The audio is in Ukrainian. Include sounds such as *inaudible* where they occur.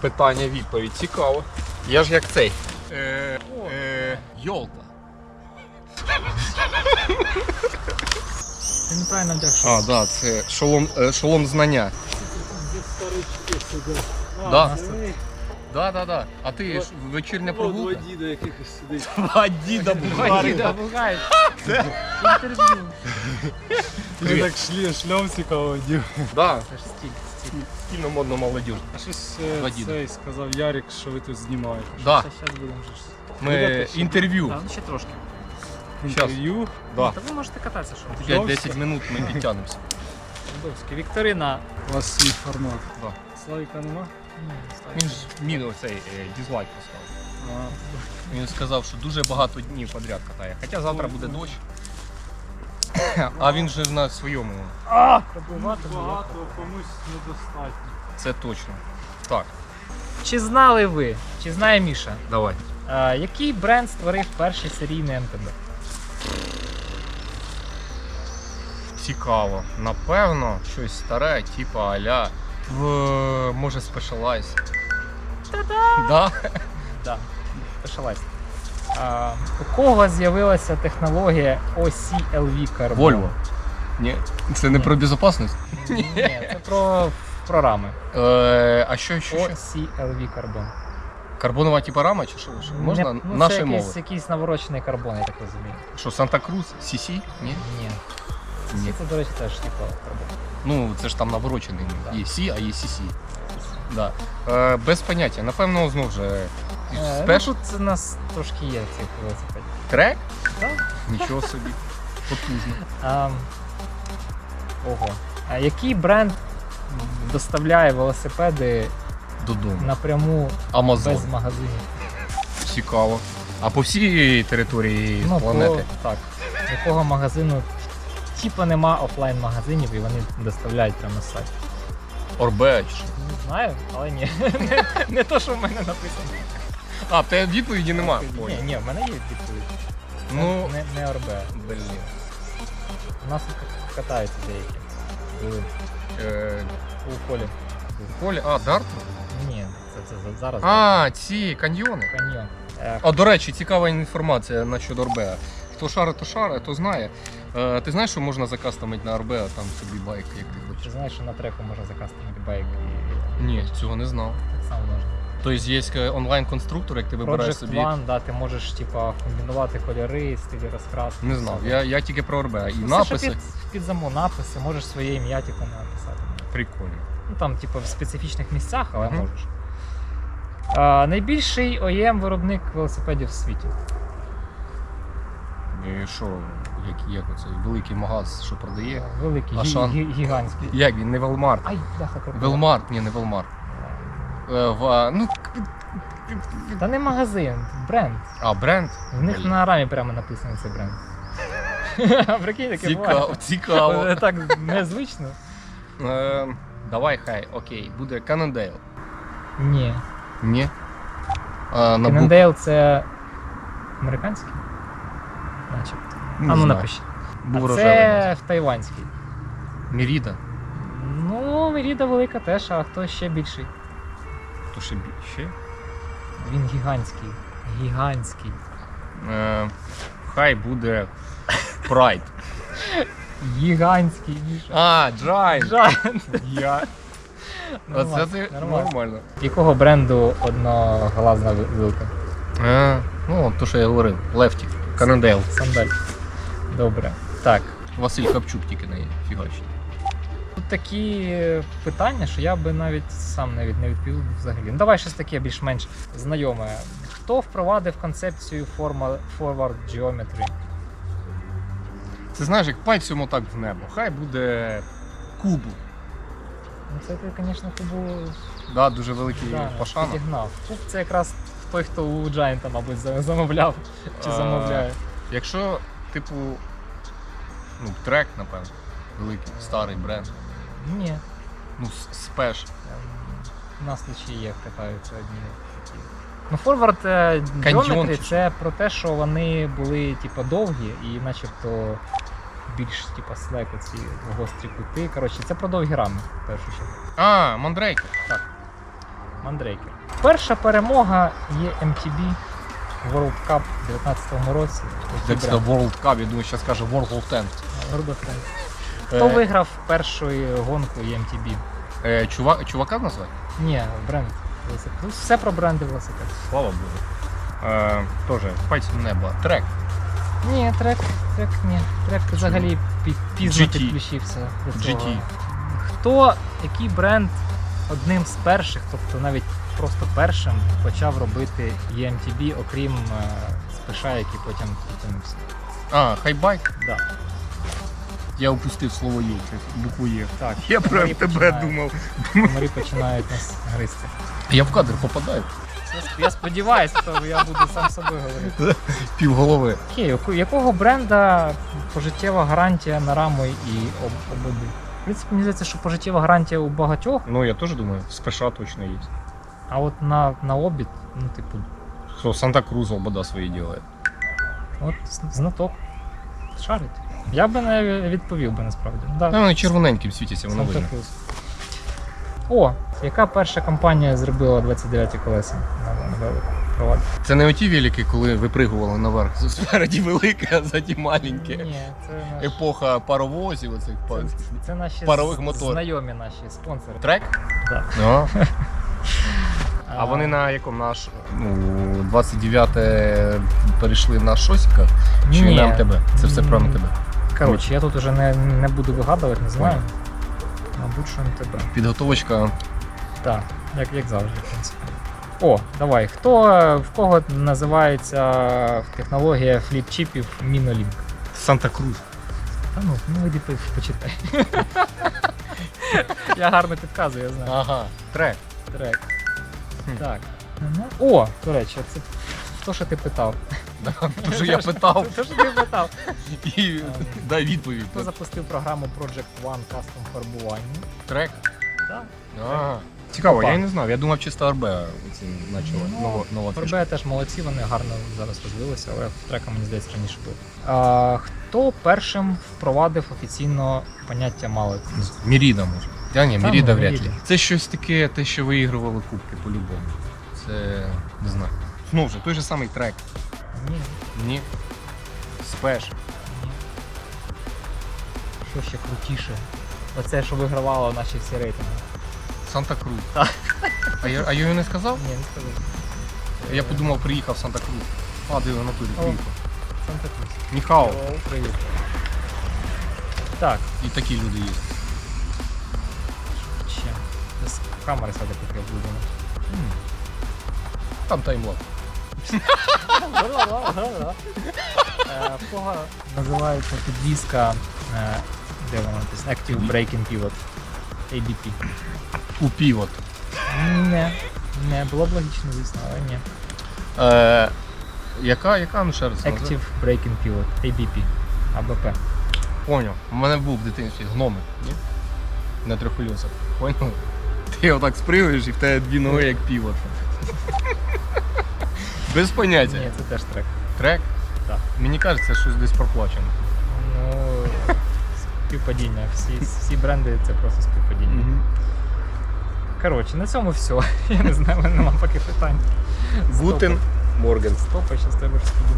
Питання, відповідь. Цікаво. Я ж як цей. Е, е, Йолка. Ти неправильно вдяг А, да, це шолом, е, шолом знання. Да. Да, да, да. А ти ж вечірня прогулка? діда якихось сидить. *laughs* Два діда Діда Бугай. Інтерв'ю. Ти так шлі, шльомсика одів. Да, Це ж стіль. модно молодіж. А щось е, цей сказав Ярик, що ви тут знімаєте. Да, зараз будемо вже. ж. ми інтерв'ю. Так, ну ще трошки. Інтерв'ю. Да. Та ви можете кататися, що ви. 5-10 минут ми підтягнемося. Довський. Вікторина. У вас свій формат. Да. Славіка нема? Він ж мені оцей е, дізлайк поставив. А, Він сказав, що дуже багато днів подряд катає. Хоча завтра буде дощ. А він же на своєму. Було. багато, комусь недостатньо. Це точно. Так, Чи знали ви, чи знає Міша, давай. а, який бренд створив перший серійний МТБ? Цікаво. Напевно, щось старе, типу аля. В може Specialized. Та-да! Да? Да, Specialized. У кого з'явилася технологія OCLV Carbon? Volvo. Ні, це не Ні. про безпечність. Ні, це про, про рами. Е, а що, що, що? OCLV Carbon. Карбонова типа рама чи що? Що? Можна ну, нашою це якийсь, якийсь наворочений карбон, я так розумію. Що, Санта-Крус? CC? Ні? Ні. Ні. Це, до речі, теж типу карбон. Ну, це ж там наворочений. Да. Є C, а є CC. Да. Е, без поняття. Напевно, знов же. Е, ну, Спеш у нас трошки є цих велосипедів. трек? Так. Нічого собі. Потужно. А, ого. А який бренд доставляє велосипеди Додому. напряму Амазон. без магазинів? Цікаво. А по всій території планети. по- так. Якого магазину? Типа нема офлайн магазинів і вони доставляють прямо з сайту. Орбе чи що? Не знаю, але ні. не, *laughs* не то, що в мене написано. А, в тебе відповіді нема. Ні, ні, в мене є відповідь. Ну, не, не ОРБ. блін. У нас тут катаються деякі. Були Е, у полі. Полі, а, Дарт? Ні, це, це зараз. А, ці каньйони. каньйон. Е, А, до речі, цікава інформація насчет Орбеа. Хто шарить, то шарить, то знає. Е, ти знаєш, що можна закастомити на Орбеа там собі байк, як ти Ти хочеш? знаєш, що на треку можна закастувати байк і Ні, цього не знав. так само можна. Тобто є е, онлайн-конструктор, як ти вибираєш Project собі. One, да, ти можеш типа, комбінувати кольори, стилі розкраски. Не знав. Я, я тільки про Орбеа. І Ну, що написи. Під, під замов написи, можеш своє ім'я типу, написати. Прикольно. Ну там, типу, в специфічних місцях, але Мгм. можеш. А, найбільший OEM виробник велосипедів в світі. І що, як, як оцей великий магаз, що продає? Великий, Ашан. гі- гігантський. Як він? Не Велмарт. Ай. Велмарт, ні, не Велмарт. Е, в, ну, Та не магазин, бренд. а, бренд? В них Блін. на рамі прямо написано цей бренд. *laughs* Прикинь, таке Цікаво, буває. цікаво. Це Так незвично. Е, давай, хай, окей, буде Cannondale. Ні. Ні. А, на букву- Кенендейл це американський? Начебто. Не а ну знаю. напиши. Був А рожевий. це в тайванський. Міріда. Ну, Меріда велика теж, а хто ще більший? То ще бі- ще? Він гігантський. Гігантський. Е, хай буде Pride. Гігантський. А, Giant. Жан. Я. *laughs* Оце ти нормально. нормально. Якого бренду одноглазна ви- вилка? Е, ну, то, що я говорив. Лефті. Cannondale. Сандаль. Добре. Так. Василь Капчук тільки не фігачить. Такі питання, що я би навіть сам навіть не відповів взагалі. Ну давай щось таке більш-менш знайоме. Хто впровадив концепцію форма forward geometry? Це знаєш, як пальцем отак в небо. Хай буде кубу. Ну це ти, звісно, кубу Да, дуже великий да, пошана. підігнав. Куб це якраз той, хто у Giant, мабуть, за- замовляв чи А, замовляє. Якщо, типу, ну, трек, напевно, великий, старий бренд, Ні. ну, спеш. Ем, У нас тут ще є, катаються одні такі. Ну, форвард е, geometry чи це про те, що вони були типу, довгі і начебто більш типу, слек, ці гострі кути. Коротше, це про довгі рами, в першу чергу. А, Мандрейка. Так. Мандрейкер. Перша перемога є MTB World Cup у 19-му році. Це World Cup, я думаю, зараз каже World of Tanks. World of Tanks. Хто Е, виграв першу гонку EMTB? е, чувак, чувака назвати? Ні, бренд велосипед. Ну, все про бренди велосипед. Слава Богу. Е, Тоже пальцем в небо. Трек. Ні, трек, трек, ні. Трек взагалі пі- пізно GT. підключився до цього. GT. Хто, який бренд одним з перших, тобто навіть просто першим, почав робити EMTB, окрім е, спеша, який потім підтягнувся? А, хайбайк. Да. Я опустив слово Є, букву Є. Так, Я про тебе думав. Комарі починають нас гризти. Я в кадр попадаю. Я- сподіваюся, то я буду сам собою говорити. Пів голови. Окей, у якого бренда пожиттєва гарантія на раму і об, ободи? В принципі, мені здається, що пожиттєва гарантія у багатьох, Ну, я теж думаю, спеша точно є. а от на, на обід, ну, типу, Що, Санта Круза обода свої делает. от з- знаток. Шарить. Я би не відповів би насправді. Да, вони червоненьким світяться, воно видно. О, яка перша компанія зробила 29 колеса на? Це не оті велики, коли випригували наверх. Спереді велике, а ззаді маленьке. Ні, це, наш, Епоха паровозів, оцих це, це наші парових моторів. знайомі наші спонсори. Трек? Да. *laughs* А. Вони на якому наш ну, 29 перейшли на шосіка чи Ні. на МТБ? Це все про МТБ. Коротше, я тут уже не, не буду вигадувати, не знаю. Мабуть, що не тебе. Підготовочка Так, як, як завжди, в принципі. О, давай. Хто в кого називається технологія фліп-чіпів Мінолінк? Санта Круз. Та ну, ну іди по- почитай. я гарно підказую, я знаю. Ага, трек. Трек. Хм. Так. Ну, О, до речі, це то, що ти питав. Дуже я питав То, що ти питав. і дай відповідь. Хто запустив програму Project One Custom фарбування? Трек. Так. Цікаво, я й не знав. Я думав, чисто РБ оці почала. Ну, Нова, фішка. ФРБ теж молодці, вони гарно зараз розвилися, але трека, мені здається, раніше був. А, хто першим впровадив офіційно поняття малет? Міріда може. Я ні, Та Міріда ну, вряд Міріда. ли. Це щось таке, те, що виігрували кубки по-любому. Це не знаю. Знову ж, той же самий трек. Ні, Ні. Спеш. ні. Що ще крутіше? Оце, що вигравало наші всі рейтинги. Санта Круз. А я, а я його не сказав? Ні, не сказав. Я подумав, приїхав Санта Круз. А, диви, на турі приїхав. Санта Крус. Міхао. Привіт. Так, І такі люди є. ще. З камери поки будемо. Там таймлап. Е, В кого називається підвізка, е, де вона написана? Active Braking Pivot. ABP. У півот. Не, не, було б логічно, звісно, але ні. Е, яка, яка ну ще раз? Active Braking Pivot. ABP. АБП. Поняв. У мене був в дитинстві гномик, ні? На трьохкольосах. Поняв? Ти отак спригуєш і в тебе дві ноги як півот. Без поняття. Ні, це теж трек. Трек? Так. Мені кажеться, щось десь проплачено. Ну, співпадіння. Всі, всі бренди це просто співпадіння. Коротше, на цьому все. *laughs* Я не знаю, в мене нема поки питань. Гутен Морген. Стопа, щас тебе щось подумати.